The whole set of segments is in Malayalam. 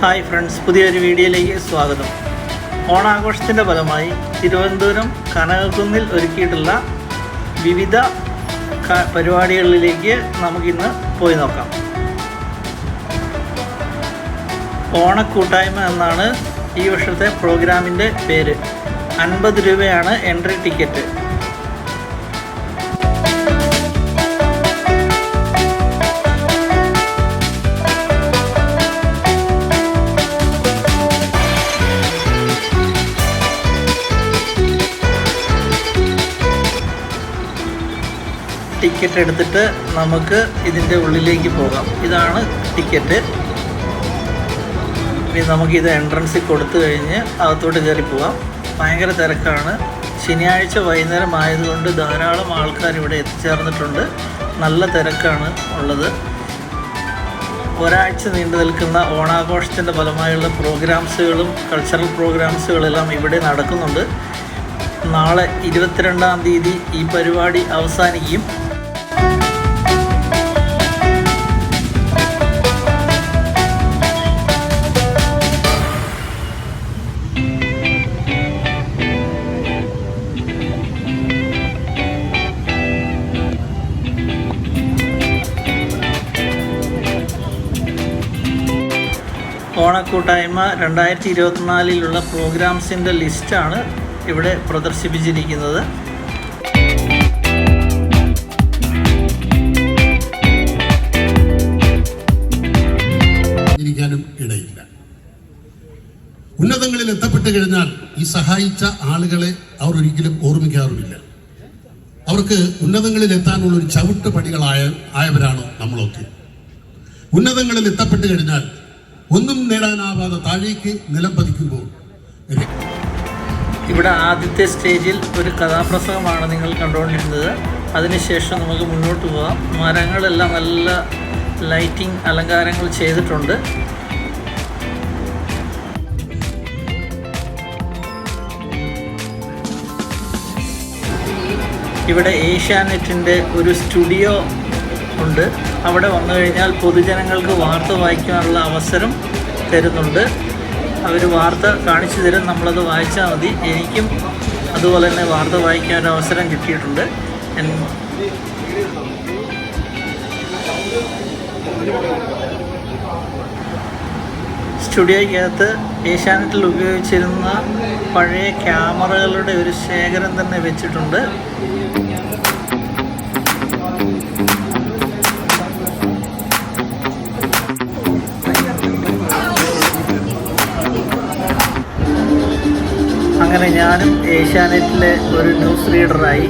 ഹായ് ഫ്രണ്ട്സ് പുതിയൊരു വീഡിയോയിലേക്ക് സ്വാഗതം. ഓണാഘോഷത്തിന്റെ ഫലമായി തിരുവനന്തപുരം കനകക്കുന്നിൽ ഒരുക്കിയിട്ടുള്ള വിവിധ പരിപാടികളിലേക്ക് നമുക്കിന്ന് പോയി നോക്കാം. ഓണക്കൂട്ടായ്മ എന്നാണ് ഈ വർഷത്തെ പ്രോഗ്രാമിന്റെ പേര്. അൻപത് രൂപയാണ് എൻട്രി ടിക്കറ്റ്. ടിക്കറ്റ് എടുത്തിട്ട് നമുക്ക് ഇതിന്റെ ഉള്ളിലേക്ക് പോകാം. ഇതാണ് ടിക്കറ്റ് ഇനി നമുക്കിത് എൻട്രൻസിൽ കൊടുത്തു കഴിഞ്ഞ് അകത്തോട്ട് കയറി പോകാം. ഭയങ്കര തിരക്കാണ്. ശനിയാഴ്ച വൈകുന്നേരം ആയതുകൊണ്ട് ധാരാളം ആൾക്കാർ ഇവിടെ എത്തിച്ചേർന്നിട്ടുണ്ട്. നല്ല തിരക്കാണ് ഉള്ളത്. ഒരാഴ്ച നീണ്ടു നിൽക്കുന്ന ഓണാഘോഷത്തിന്റെ ഫലമായുള്ള പ്രോഗ്രാംസുകളും കൾച്ചറൽ പ്രോഗ്രാംസുകളെല്ലാം ഇവിടെ നടക്കുന്നുണ്ട്. നാളെ ഇരുപത്തിരണ്ടാം തീയതി ഈ പരിപാടി അവസാനിക്കും. ഓണക്കൂട്ടായ്മ രണ്ടായിരത്തി ഇരുപത്തിനാലിലുള്ള പ്രോഗ്രാംസിന്റെ ലിസ്റ്റാണ് ഇവിടെ പ്രദർശിപ്പിച്ചിരിക്കുന്നത്. ഉന്നതങ്ങളിൽ എത്തപ്പെട്ട് കഴിഞ്ഞാൽ ഈ സഹായിച്ച ആളുകളെ അവർ ഒരിക്കലും ഓർമ്മിക്കാറുമില്ല. അവർക്ക് ഉന്നതങ്ങളിൽ എത്താനുള്ള ഒരു ചവിട്ട് പടികളായ ആയവരാണ് നമ്മളൊക്കെ. ഉന്നതങ്ങളിൽ എത്തപ്പെട്ട് കഴിഞ്ഞാൽ ഒന്നും നേടാനാവാതെ താഴേക്ക് നിലം പതിക്കുമ്പോൾ ഇവിടെ ആദ്യത്തെ സ്റ്റേജിൽ ഒരു കഥാപ്രസംഗമാണ് നിങ്ങൾ കണ്ടുകൊണ്ടിരുന്നത്. അതിനുശേഷം നമുക്ക് മുന്നോട്ട് പോകാം. മരങ്ങളെല്ലാം നല്ല ലൈറ്റിംഗ് അലങ്കാരങ്ങൾ ചെയ്തിട്ടുണ്ട്. ഇവിടെ ഏഷ്യാനെറ്റിന്റെ ഒരു സ്റ്റുഡിയോ ഉണ്ട്. അവിടെ വന്നു കഴിഞ്ഞാൽ പൊതുജനങ്ങൾക്ക് വാർത്ത വായിക്കാനുള്ള അവസരം തരുന്നുണ്ട്. അവർ വാർത്ത കാണിച്ചു തരും. നമ്മളത് വായിച്ചാൽ മതി. എനിക്കും അതുപോലെ തന്നെ വാർത്ത വായിക്കാൻ അവസരം കിട്ടിയിട്ടുണ്ട്. സ്റ്റുഡിയോയ്ക്കകത്ത് ഏഷ്യാനെറ്റിൽ ഉപയോഗിച്ചിരുന്ന പഴയ ക്യാമറകളുടെ ഒരു ശേഖരം തന്നെ വെച്ചിട്ടുണ്ട്. അങ്ങനെ ഞാനും ഏഷ്യാനെറ്റിലെ ഒരു ന്യൂസ് റീഡറായി.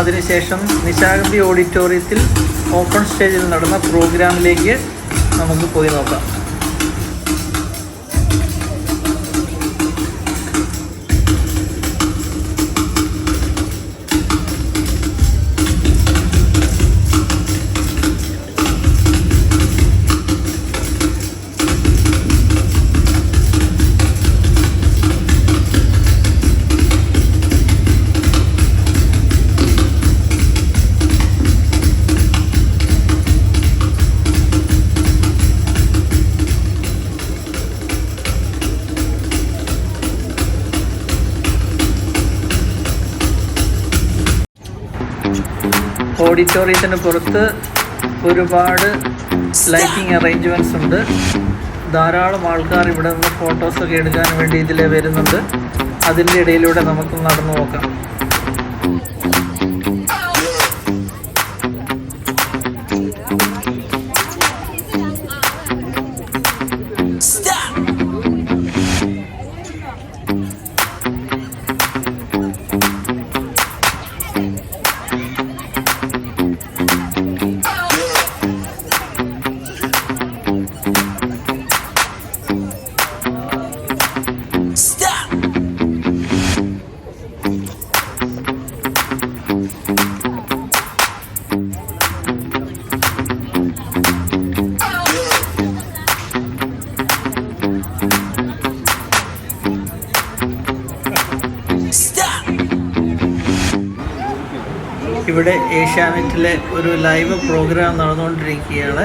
അതിനുശേഷം നിശാഗന്ധി ഓഡിറ്റോറിയത്തിൽ ഓപ്പൺ സ്റ്റേജിൽ നടന്ന പ്രോഗ്രാമിലേക്ക് നമുക്ക് പോയി നോക്കാം. ഓഡിറ്റോറിയത്തിന് പുറത്ത് ഒരുപാട് ലൈറ്റിംഗ് അറേഞ്ച്മെന്റ്സ് ഉണ്ട്. ധാരാളം ആൾക്കാർ ഇവിടെ നിന്ന് ഫോട്ടോസൊക്കെ എടുക്കാൻ വേണ്ടി ഇതിൽ വരുന്നുണ്ട്. അതിന്റെ ഇടയിലൂടെ നമുക്ക് നടന്നു നോക്കാം ഇവിടെ ഏഷ്യാനെറ്റിലെ ഒരു ലൈവ് പ്രോഗ്രാം നടന്നുകൊണ്ടിരിക്കുകയാണ്.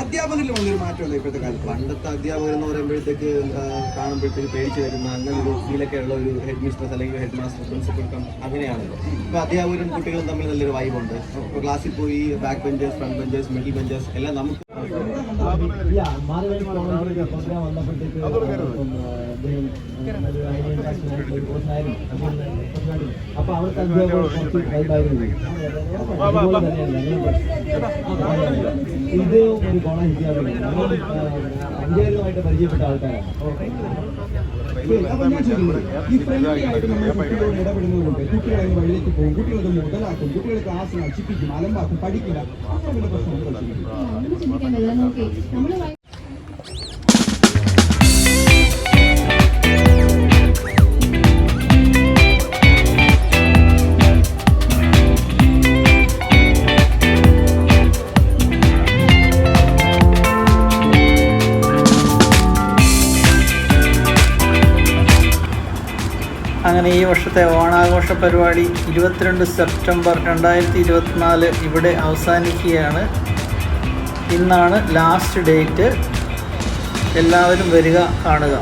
അധ്യാപകരിൽ വന്നൊരു മാറ്റമല്ല ഇപ്പോഴത്തെ കാലത്ത്? പണ്ടത്തെ അധ്യാപകർ എന്ന് പറയുമ്പോഴത്തേക്ക് കാണുമ്പോഴത്തേക്ക് പേടിച്ചു വരുന്ന അങ്ങനെ ഒരു ഫീലൊക്കെ ഉള്ള ഒരു ഹെഡ് മിസ്ട്രസ് അല്ലെങ്കിൽ ഹെഡ് മാസ്റ്റർ പ്രിൻസിപ്പൽ കം അങ്ങനെയാണല്ലോ. ഇപ്പൊ അധ്യാപകരും കുട്ടികളും തമ്മിൽ നല്ലൊരു വൈബുണ്ട് ഇപ്പൊ ക്ലാസ്സിൽ പോയി back benchers front benchers middle benchers എല്ലാം നമുക്ക് തന്നെയല്ല ഇത് ഒരു അഞ്ചേരുമായിട്ട് പരിചയപ്പെട്ട ആൾക്കാരാണ് ഈ കുട്ടികളെ വഴിയിലേക്ക് പോകും കുട്ടികളത് മുതലാക്കും. കുട്ടികളെ ക്ലാസ് നശിപ്പിക്കും അലമ്പാക്കും. പഠിക്കില്ല. അങ്ങനെ പ്രശ്നം അങ്ങനെ ഈ വർഷത്തെ ഓണാഘോഷ പരിപാടി ഇരുപത്തിരണ്ട് സെപ്റ്റംബർ രണ്ടായിരത്തി ഇരുപത്തിനാല് ഇവിടെ അവസാനിക്കുകയാണ്. ഇന്നാണ് ലാസ്റ്റ് ഡേറ്റ് എല്ലാവരും വരിക കാണുക.